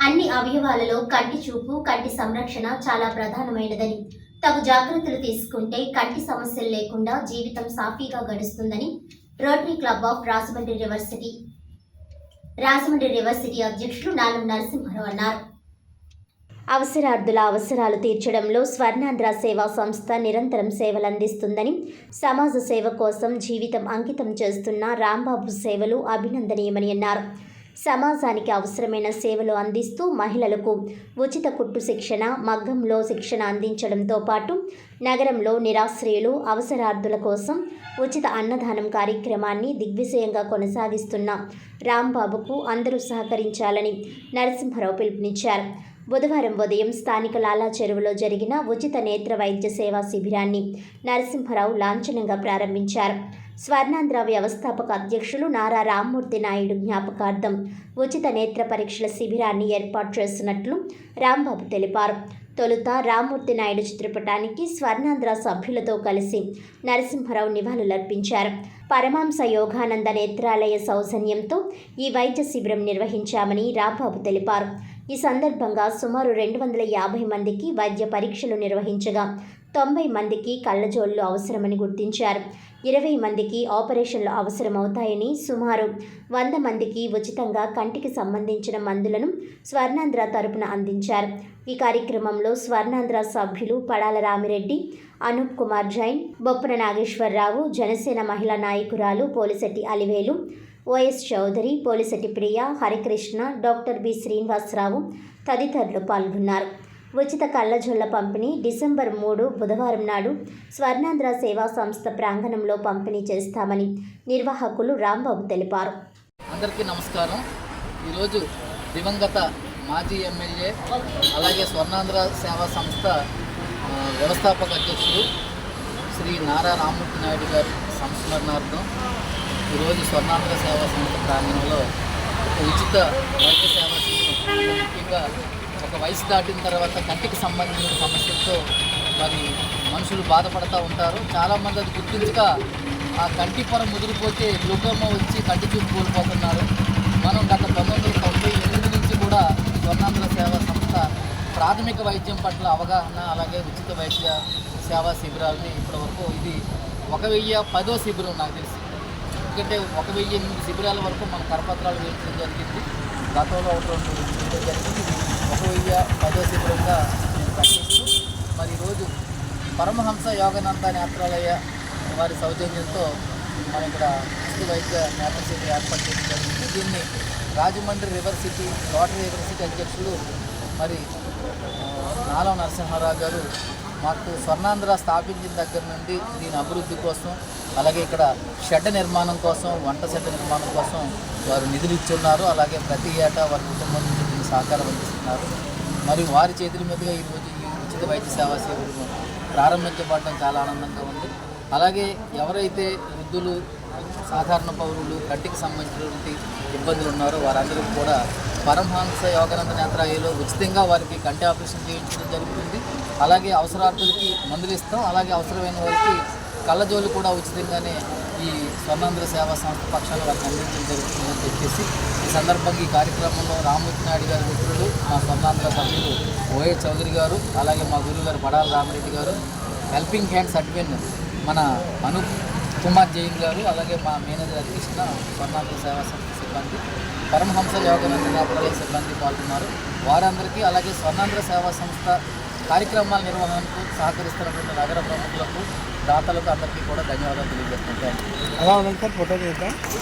అన్ని అవయవాలలో కంటి చూపు కంటి సంరక్షణ చాలా ప్రధానమైనదని. తగు జాగ్రత్తలు తీసుకుంటే కంటి సమస్యలు లేకుండా జీవితం సాఫీగా గడుస్తుందని rotary club of Rajahmundry university Rajahmundry university అధ్యక్షులు నాలుగు నరసింహరావు అన్నారు. అవసరార్థుల అవసరాలు తీర్చడంలో స్వర్ణాంధ్ర సేవా సంస్థ నిరంతరం సేవలందిస్తుందని సమాజ సేవ కోసం జీవితం అంకితం చేస్తున్న రాంబాబు సేవలు అభినందనీయమని అన్నారు. సమాజానికి అవసరమైన సేవలు అందిస్తూ మహిళలకు ఉచిత కుట్టు శిక్షణ మగ్గంలో శిక్షణ అందించడంతో పాటు నగరంలో నిరాశ్రయులు అవసరార్థుల కోసం ఉచిత అన్నదానం కార్యక్రమాన్ని దిగ్విజయంగా కొనసాగిస్తున్న రాంబాబుకు అందరూ సహకరించాలని నరసింహారావు పిలుపునిచ్చారు. బుధవారం ఉదయం స్థానిక లాలా చెరువులో జరిగిన ఉచిత నేత్ర వైద్య సేవా శిబిరాన్ని నరసింహారావు లాంఛనంగా ప్రారంభించారు. స్వర్ణాంధ్ర వ్యవస్థాపక అధ్యక్షులు నారా రామ్మూర్తి నాయుడు జ్ఞాపకార్థం ఉచిత నేత్ర పరీక్షల శిబిరాన్ని ఏర్పాటు చేస్తున్నట్లు రాంబాబు తెలిపారు. తొలుత రామ్మూర్తి నాయుడు చిత్రపటానికి స్వర్ణాంధ్ర సభ్యులతో కలిసి నరసింహారావు నివాళులర్పించారు. పరమాంస యోగానంద నేత్రాలయ సౌజన్యంతో ఈ వైద్య శిబిరం నిర్వహించామని రాంబాబు తెలిపారు. ఈ సందర్భంగా సుమారు రెండు వందల యాభై మందికి వైద్య పరీక్షలు నిర్వహించగా తొంభై మందికి కళ్ళజోళ్ళు అవసరమని గుర్తించారు. ఇరవై మందికి ఆపరేషన్లు అవసరమవుతాయని సుమారు వంద మందికి ఉచితంగా కంటికి సంబంధించిన మందులను స్వర్ణాంధ్ర తరపున అందించారు. ఈ కార్యక్రమంలో స్వర్ణాంధ్ర సభ్యులు పడాల రామిరెడ్డి అనూప్ కుమార్ జైన్ బొప్పన నాగేశ్వరరావు జనసేన మహిళా నాయకురాలు Polisetti Aliveli O S Chowdary Polisetti Priya Harikrishna doctor B Srinivasarao తదితరులు పాల్గొన్నారు. ఉచిత కళ్ళజొల్ల పంపిణీ డిసెంబర్ మూడు బుధవారం నాడు స్వర్ణాంధ్ర సేవా సంస్థ ప్రాంగణంలో పంపిణీ చేస్తామని నిర్వాహకులు రాంబాబు తెలిపారు. అందరికీ నమస్కారం. ఈరోజు దివంగత మాజీ ఎమ్మెల్యే అలాగే స్వర్ణాంధ్ర సేవా సంస్థ వ్యవస్థాపక అధ్యక్షుడు శ్రీ నారా రామ్మూర్తి నాయుడు గారి సంస్మరణార్థం ఈరోజు స్వర్ణాంధ్ర సేవా సంస్థ ప్రాంగణంలో ఒక ఉచిత వైద్య సేవా శిబిరం ముఖ్యంగా ఒక వయసు దాటిన తర్వాత కంటికి సంబంధించిన సమస్యలతో మరి మనుషులు బాధపడుతూ ఉంటారు. చాలామంది అది గుర్తించక ఆ కంటి పొర ముదిరిపోతే గ్లూకోమా వచ్చి కంటి చూపు కోల్పోతున్నారు. మనం గత పంతొమ్మిది తొంభై ఎనిమిది నుంచి కూడా స్వర్ణాంధ్ర సేవా సంస్థ ప్రాథమిక వైద్యం పట్ల అవగాహన అలాగే ఉచిత వైద్య సేవా శిబిరాలని ఇప్పటివరకు ఇది ఒక వెయ్యి పదో శిబిరం నాకు తెలిసి. ఎందుకంటే ఒక వెయ్యి ఎనిమిది శిబిరాల వరకు మన కరపత్రాలు వేయించడం జరిగింది. గతంలో ఒక రెండు జరిగింది. ఒక వెయ్యి పదో శిబిరంగా నేను ప్రకటిస్తూ మరి ఈరోజు పరమహంస యోగానంద నేత్రాలయ వారి సౌజన్యంతో మనం ఇక్కడ ఉచిత వైద్య నేత్ర శిబిరం ఏర్పాటు చేయడం జరిగింది. దీన్ని Rajahmundry river city rotary river city అధ్యక్షులు మరి నాలం నరసింహారావు గారు మాకు స్వర్ణాంధ్ర స్థాపించిన దగ్గర నుండి దీని అభివృద్ధి కోసం అలాగే ఇక్కడ షెడ్ నిర్మాణం కోసం వంట షెడ్ నిర్మాణం కోసం వారు నిధులు ఇచ్చున్నారు. అలాగే ప్రతి ఏటా వారి కుటుంబం నుంచి దీన్ని సహకారం అందిస్తున్నారు. మరియు వారి చేతుల మీదుగా ఈరోజు ఈ ఉచిత వైద్య సేవా సేవలు ప్రారంభించబడడం చాలా ఆనందంగా ఉంది. అలాగే ఎవరైతే వృద్ధులు సాధారణ పౌరులు కంటికి సంబంధించినటువంటి ఇబ్బందులు ఉన్నారో వారందరూ కూడా పరమహంస యోగానంద నేత్రాలయంలో ఉచితంగా వారికి కంటి ఆపరేషన్ చేయించడం జరుగుతుంది. అలాగే అవసరార్థులకి మందులు ఇస్తాం. అలాగే అవసరమైన వారికి కళ్ళజోలు కూడా ఉచితంగానే ఈ స్వర్ణాంధ్ర సేవా సంస్థ పక్షాన వారికి అందించడం జరుగుతుందని చెప్పేసి ఈ సందర్భంగా ఈ కార్యక్రమంలో రామ్మూర్తి నాయుడు గారి మిత్రులు మా స్వర్ణాంధ్ర సభ్యులు ఓఏ చౌదరి గారు అలాగే మా గురువు గారు పడాల రామరెడ్డి గారు హెల్పింగ్ హ్యాండ్స్ అడ్మిన్ మన అనూప్ కుమార్ జైన్ గారు అలాగే మా మేనేజర్ అధ్యక్షున స్వర్ణాంధ్ర సేవా సంస్థ సిబ్బంది పరమహంస యోగానంద నేత్రాలయ సిబ్బంది పాల్గొన్నారు. వారందరికీ అలాగే స్వర్ణాంధ్ర సేవా సంస్థ కార్యక్రమాల నిర్వహణకు సహకరిస్తున్నటువంటి నగర ప్రముఖులకు దాతలకు అందరికీ కూడా ధన్యవాదాలు తెలియజేస్తుంటాను